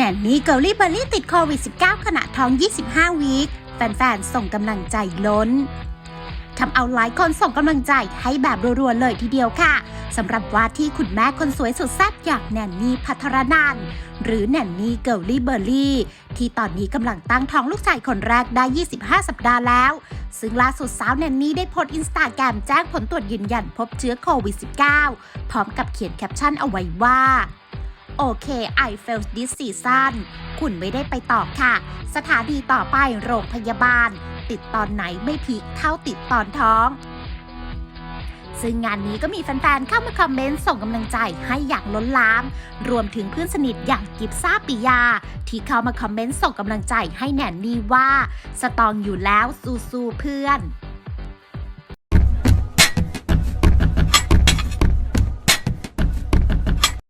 แนนนี่เกลลี่เบอร์รี่ติดโควิด -19 ขณะท้อง 25 วีค แฟนๆ ส่งกำลังใจล้นทำเอาหลายคนส่งกำลังใจให้แบบรัวๆ เลยทีเดียวค่ะสำหรับว่าที่คุณแม่คนสวยสุดแซ่บอย่างแนนนี่พัทรนันท์หรือแนนนี่เกิลลี่เบอร์รี่ ที่ตอนนี้กำลังตั้งท้องลูกชายคนแรกได้ 25 สัปดาห์แล้ว ซึ่งล่าสุดสาวแนนนี่ได้โพสต์อินสตาแกรมแจ้งผลตรวจยืนยันพบเชื้อโควิด -19 พร้อมกับเขียนแคปชั่นเอาไว้ว่า โอเค I failed this season คุณไม่ได้ไปต่อค่ะ สถานีต่อไปโรงพยาบาล ติดตอนไหนไม่พีคเท่าติดตอนท้อง ซึ่งงานนี้ก็มีแฟนๆ เข้ามาคอมเมนต์ส่งกำลังใจให้อย่างล้นหลาม รวมถึงเพื่อนสนิทอย่างกิฟซ่าปิยา ที่เข้ามาคอมเมนต์ส่งกำลังใจให้แนนนี่ว่า สตองอยู่แล้วสู้ๆเพื่อน